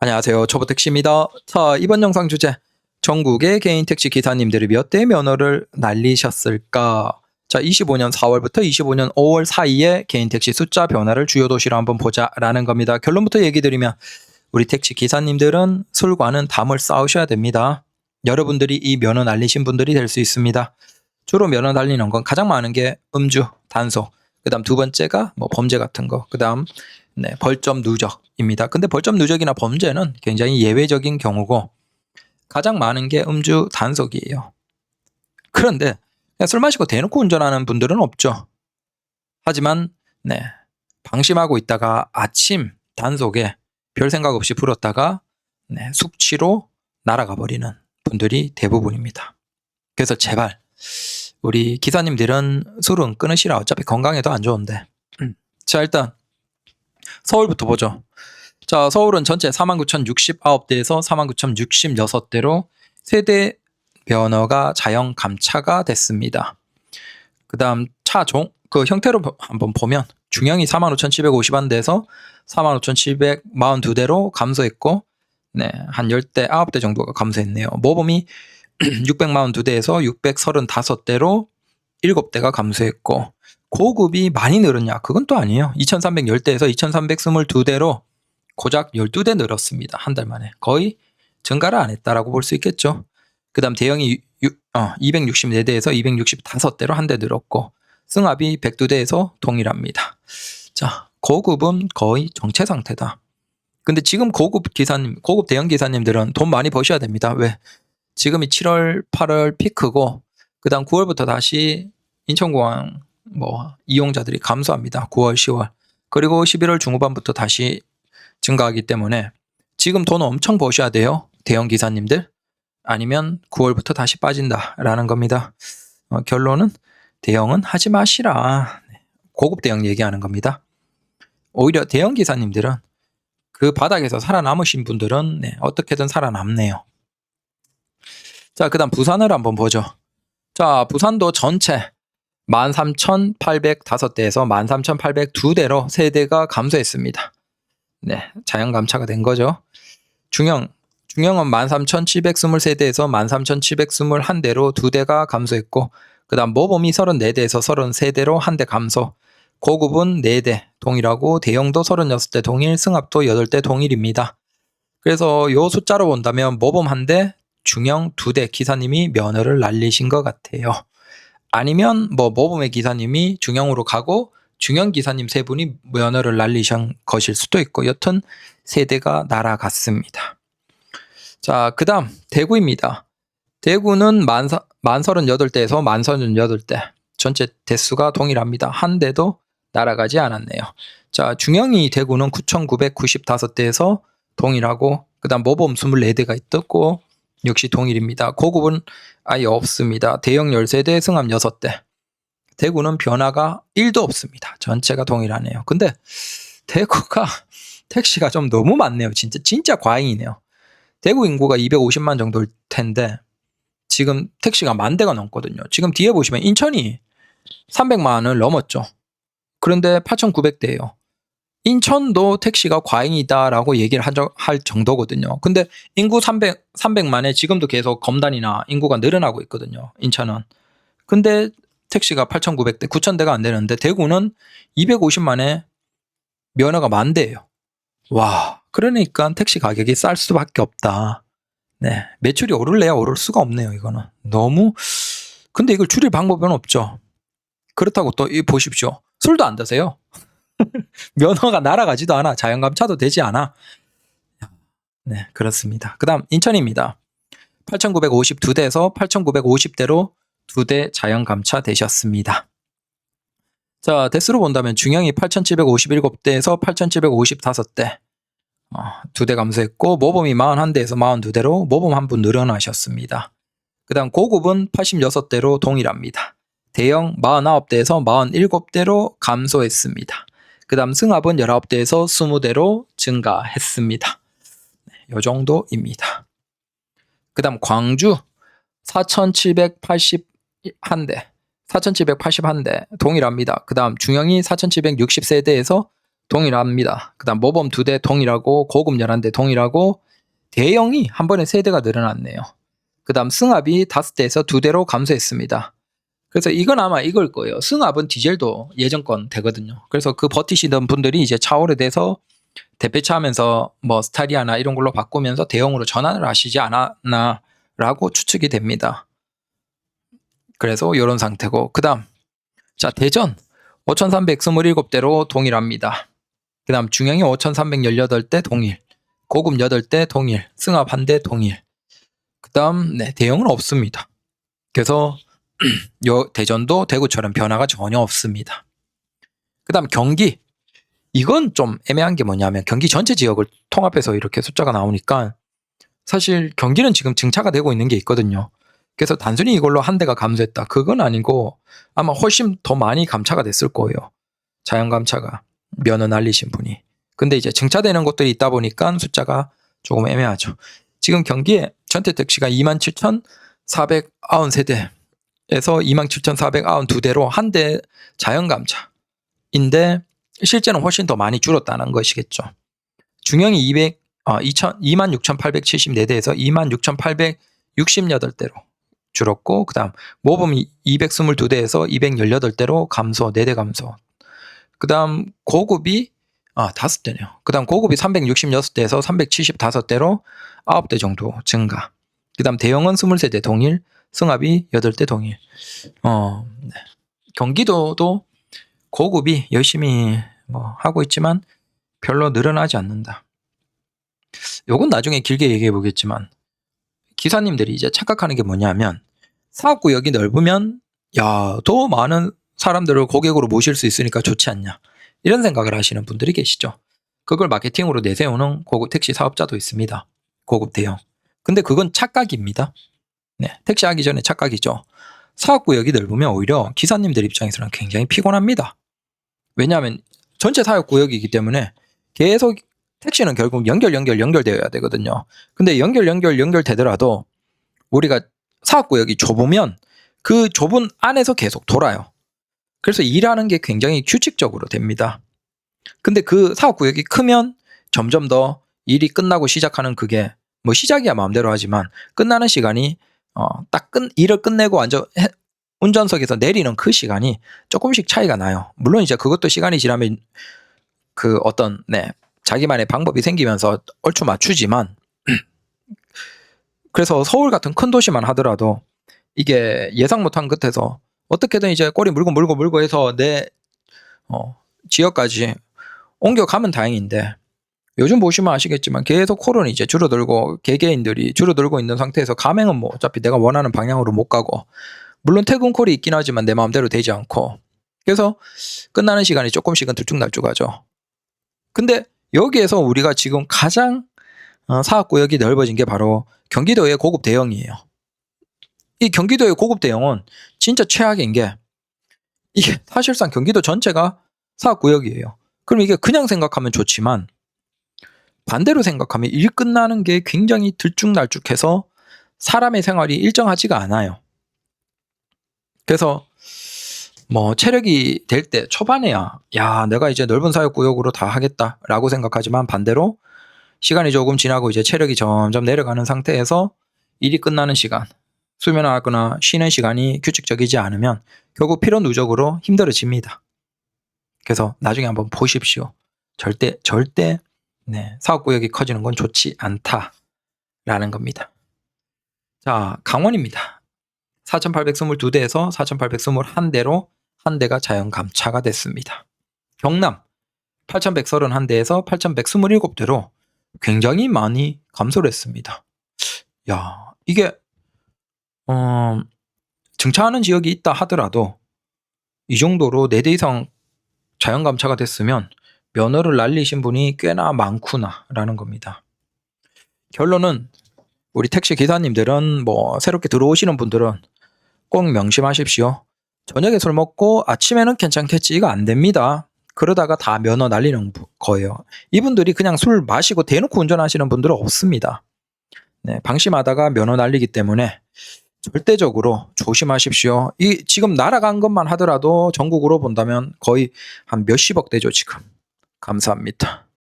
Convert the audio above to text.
안녕하세요. 초보 택시입니다. 자, 이번 영상 주제. 전국의 개인 택시 기사님들이 몇 대 면허를 날리셨을까? 자, 25년 4월부터 25년 5월 사이에 개인 택시 숫자 변화를 주요 도시로 한번 보자라는 겁니다. 결론부터 얘기 드리면 우리 택시 기사님들은 술과는 담을 쌓으셔야 됩니다. 여러분들이 이 면허 날리신 분들이 될 수 있습니다. 주로 면허 날리는 건 가장 많은 게 음주, 단속, 그다음 두 번째가 뭐 범죄 같은 거, 그다음 네, 벌점 누적입니다. 근데 벌점 누적이나 범죄는 굉장히 예외적인 경우고 가장 많은 게 음주 단속이에요. 그런데 술 마시고 대놓고 운전하는 분들은 없죠. 하지만 네, 방심하고 있다가 아침 단속에 별 생각 없이 불었다가 네, 숙취로 날아가 버리는 분들이 대부분입니다. 그래서 제발 우리 기사님들은 술은 끊으시라 어차피 건강에도 안 좋은데. 자 일단 서울부터 보죠. 자, 서울은 전체 49,069대에서 49,066대로 세대 면허가 자영 감차가 됐습니다. 그다음 차종 그 형태로 보- 한번 보면 중형이 45,750대에서 45,742대로 감소했고 네, 한 10대, 9대 정도가 감소했네요. 모범이 642대에서 635대로 7대가 감소했고 고급이 많이 늘었냐? 그건 또 아니에요. 2310대에서 2322대로 고작 12대 늘었습니다. 한 달 만에. 거의 증가를 안 했다라고 볼 수 있겠죠. 그 다음 대형이 유- 어, 264대에서 265대로 한 대 늘었고 승합이 102대에서 동일합니다. 자, 고급은 거의 정체 상태다. 근데 지금 고급 기사님, 고급 대형 기사님들은 돈 많이 버셔야 됩니다. 왜? 지금이 7월, 8월 피크고 그다음 9월부터 다시 인천공항 뭐 이용자들이 감소합니다. 9월, 10월. 그리고 11월 중후반부터 다시 증가하기 때문에 지금 돈 엄청 버셔야 돼요. 대형 기사님들. 아니면 9월부터 다시 빠진다라는 겁니다. 어, 결론은 대형은 하지 마시라. 네, 고급 대형 얘기하는 겁니다. 오히려 대형 기사님들은 그 바닥에서 살아남으신 분들은 네, 어떻게든 살아남네요. 자, 그 다음 부산을 한번 보죠. 자, 부산도 전체 13,805대에서 13,802대로 세대가 감소했습니다. 네, 자연 감차가 된 거죠. 중형, 중형은 13,723대에서 13,721대로 두 대가 감소했고, 그 다음 모범이 34대에서 33대로 한 대 감소, 고급은 4대 동일하고 대형도 36대 동일, 승합도 8대 동일입니다. 그래서 요 숫자로 본다면 모범 한 대, 중형 두 대 기사님이 면허를 날리신 것 같아요. 아니면 뭐 모범의 기사님이 중형으로 가고 중형 기사님 세 분이 면허를 날리신 것일 수도 있고 여튼 세 대가 날아갔습니다. 자, 그 다음 대구입니다. 대구는 만, 만 38대에서 만 38대 전체 대수가 동일합니다. 한 대도 날아가지 않았네요. 자, 중형이 대구는 9,995대에서 동일하고 그다음 모범 24대가 있었고 역시 동일입니다. 고급은 아예 없습니다. 대형 13대, 승합 6대. 대구는 변화가 1도 없습니다. 전체가 동일하네요. 근데 대구가 택시가 좀 너무 많네요. 진짜 진짜 과잉이네요. 대구 인구가 250만 정도일 텐데 지금 택시가 만 대가 넘거든요. 지금 뒤에 보시면 인천이 300만을 넘었죠. 그런데 8,900대예요. 인천도 택시가 과잉이다라고 얘기를 한 적- 할 정도거든요. 근데 인구 300, 300만에 지금도 계속 검단이나 인구가 늘어나고 있거든요. 인천은. 근데 택시가 8,900대, 9,000대가 안 되는데 대구는 250만에 면허가 만 대예요. 와, 그러니까 택시 가격이 쌀 수밖에 없다. 네, 매출이 오를래야 오를 수가 없네요. 이거는 너무. 근데 이걸 줄일 방법은 없죠. 그렇다고 또이 보십시오. 술도 안 드세요. 면허가 날아가지도 않아. 자연감차도 되지 않아. 네, 그렇습니다. 그 다음, 인천입니다. 8,952대에서 8,950대로 두 대 자연감차 되셨습니다. 자, 대수로 본다면 중형이 8,757대에서 8,755대. 어, 두대 감소했고, 모범이 41대에서 42대로 모범 한 분 늘어나셨습니다. 그 다음, 고급은 86대로 동일합니다. 대형 49대에서 47대로 감소했습니다. 그 다음 승합은 19대에서 20대로 증가했습니다. 네, 요 정도입니다. 그 다음 광주 4,781대, 4,781대 동일합니다. 그 다음 중형이 4,760세대에서 동일합니다. 그 다음 모범 두대 동일하고 고급 11대 동일하고 대형이 한 번에 세 대가 늘어났네요. 그 다음 승합이 다섯 대에서 두 대로 감소했습니다. 그래서 이건 아마 이걸 거예요. 승합은 디젤도 예전 건 되거든요. 그래서 그 버티시던 분들이 이제 차오래 돼서 대폐차 하면서 뭐 스타리아나 이런 걸로 바꾸면서 대형으로 전환을 하시지 않았나라고 추측이 됩니다. 그래서 이런 상태고 그다음 자 대전 5327대로 동일합니다. 그다음 중형이 5318대 동일, 고급 8대 동일, 승합 1대 동일. 그다음 네, 대형은 없습니다. 그래서 요 대전도 대구처럼 변화가 전혀 없습니다. 그 다음 경기 이건 좀 애매한 게 뭐냐면 경기 전체 지역을 통합해서 이렇게 숫자가 나오니까 사실 경기는 지금 증차가 되고 있는 게 있거든요. 그래서 단순히 이걸로 한 대가 감소했다. 그건 아니고 아마 훨씬 더 많이 감차가 됐을 거예요. 자연 감차가 면허 날리신 분이. 근데 이제 증차되는 곳들이 있다 보니까 숫자가 조금 애매하죠. 지금 경기에 전체 택시가 27,493세대 에서 27,492대로 한 대 자연 감차인데 실제는 훨씬 더 많이 줄었다는 것이겠죠. 중형이 200, 어, 26,874대에서 26,868대로 줄었고, 그 다음 모범이 222대에서 218대로 감소, 4대 감소. 그 다음 고급이 아, 다섯 대네요. 그 다음 고급이 366대에서 375대로 9대 정도 증가. 그 다음 대형은 23대 동일, 승합이 8대 동일. 어, 네. 경기도도 고급이 열심히 뭐 하고 있지만 별로 늘어나지 않는다. 요건 나중에 길게 얘기해 보겠지만 기사님들이 이제 착각하는 게 뭐냐면 사업구역이 넓으면 야, 더 많은 사람들을 고객으로 모실 수 있으니까 좋지 않냐. 이런 생각을 하시는 분들이 계시죠. 그걸 마케팅으로 내세우는 고급 택시 사업자도 있습니다. 고급 대형. 근데 그건 착각입니다. 네, 택시 하기 전에 착각이죠. 사업구역이 넓으면 오히려 기사님들 입장에서는 굉장히 피곤합니다. 왜냐하면 전체 사업구역이기 때문에 계속 택시는 결국 연결, 연결, 연결되어야 되거든요. 근데 연결, 연결, 연결되더라도 우리가 사업구역이 좁으면 그 좁은 안에서 계속 돌아요. 그래서 일하는 게 굉장히 규칙적으로 됩니다. 근데 그 사업구역이 크면 점점 더 일이 끝나고 시작하는 그게 뭐 시작이야 마음대로 하지만 끝나는 시간이 어, 딱 끝, 일을 끝내고 완전 해, 운전석에서 내리는 그 시간이 조금씩 차이가 나요. 물론 이제 그것도 시간이 지나면 그 어떤 네 자기만의 방법이 생기면서 얼추 맞추지만 그래서 서울 같은 큰 도시만 하더라도 이게 예상 못한 끝에서 어떻게든 이제 꼬리 물고 물고 물고 해서 내 어, 지역까지 옮겨가면 다행인데 요즘 보시면 아시겠지만 계속 코론이 이제 줄어들고 개개인들이 줄어들고 있는 상태에서 가맹은 뭐 어차피 내가 원하는 방향으로 못 가고 물론 퇴근 콜이 있긴 하지만 내 마음대로 되지 않고 그래서 끝나는 시간이 조금씩은 들쭉날쭉하죠. 근데 여기에서 우리가 지금 가장 어, 사업구역이 넓어진 게 바로 경기도의 고급 대형이에요. 이 경기도의 고급 대형은 진짜 최악인 게 이게 사실상 경기도 전체가 사업구역이에요. 그럼 이게 그냥 생각하면 좋지만 반대로 생각하면 일 끝나는 게 굉장히 들쭉날쭉해서 사람의 생활이 일정하지가 않아요. 그래서 뭐 체력이 될 때 초반에야 야 내가 이제 넓은 사역구역으로 다 하겠다라고 생각하지만 반대로 시간이 조금 지나고 이제 체력이 점점 내려가는 상태에서 일이 끝나는 시간 수면하거나 쉬는 시간이 규칙적이지 않으면 결국 피로 누적으로 힘들어집니다. 그래서 나중에 한번 보십시오. 절대 절대 네, 사업구역이 커지는 건 좋지 않다라는 겁니다. 자, 강원입니다. 4,822대에서 4,821대로 한 대가 자연 감차가 됐습니다. 경남 8,131대에서 8,127대로 굉장히 많이 감소를 했습니다. 야, 이게 어, 증차하는 지역이 있다 하더라도 이 정도로 4대 이상 자연 감차가 됐으면 면허를 날리신 분이 꽤나 많구나라는 겁니다. 결론은 우리 택시 기사님들은 뭐 새롭게 들어오시는 분들은 꼭 명심하십시오. 저녁에 술 먹고 아침에는 괜찮겠지 이거 안 됩니다. 그러다가 다 면허 날리는 거예요. 이분들이 그냥 술 마시고 대놓고 운전하시는 분들은 없습니다. 네, 방심하다가 면허 날리기 때문에 절대적으로 조심하십시오. 이 지금 날아간 것만 하더라도 전국으로 본다면 거의 한 몇십억 대죠 지금. 감사합니다.